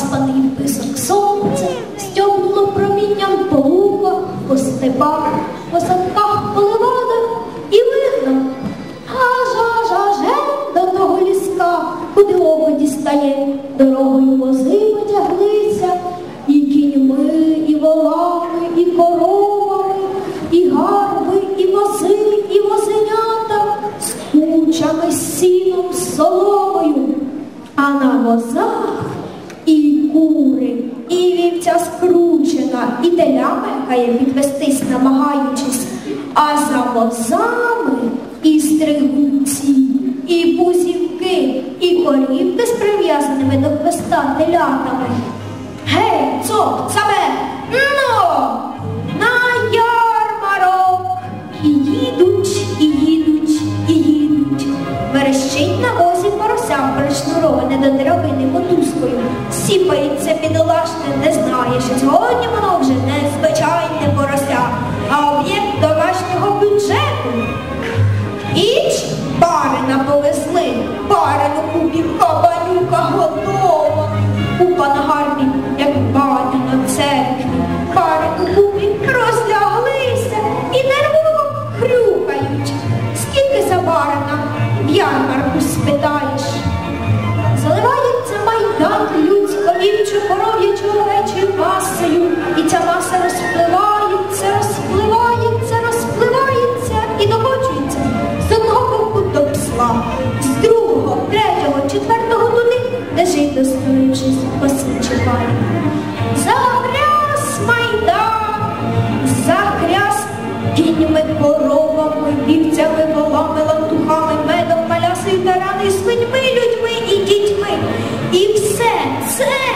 заспаний писок сонця, стьобло промінням по луках, по степах, по садках, по левадах і вигнав. Аж аж аж до того ліска, куди око дістає, дорогою вози потяглися, і кіньми, і волами, і коровами, і гарби, і вози, і возенята, з кучами, сіном, соломою. А на возах і кури, і вівця скручена, і теля мекає підвестись, намагаючись, а за возами і стригунці, і бузівки, і корівки з прив'язаними до хвоста телятами. Гей, цоп, саме, ну, Сіпається бідолашне, не знає, що сьогодні воно вже не звичайне порося, а об'єкт домашнього бюджету. Іч барина повезли, барину кубі кабанюка готова. Купа на гарбі, як баня на церкві. Барину кубі розляглися і нервово хрюкають. Скільки за барина в ярмарку спитаєш? Заливається майдан вівчу коров'ячу овечою масою, і ця маса розпливається, розпливається, розпливається і докочується з одного боку до псла, з другого, третього, четвертого туди, де жито стоючись, осінь чекає. Загряс майдан, загряс кіньми, коровами, вівцями, волами, лантухами, медом, малясою, тарани, свиньми, людьми і дітьми. І все це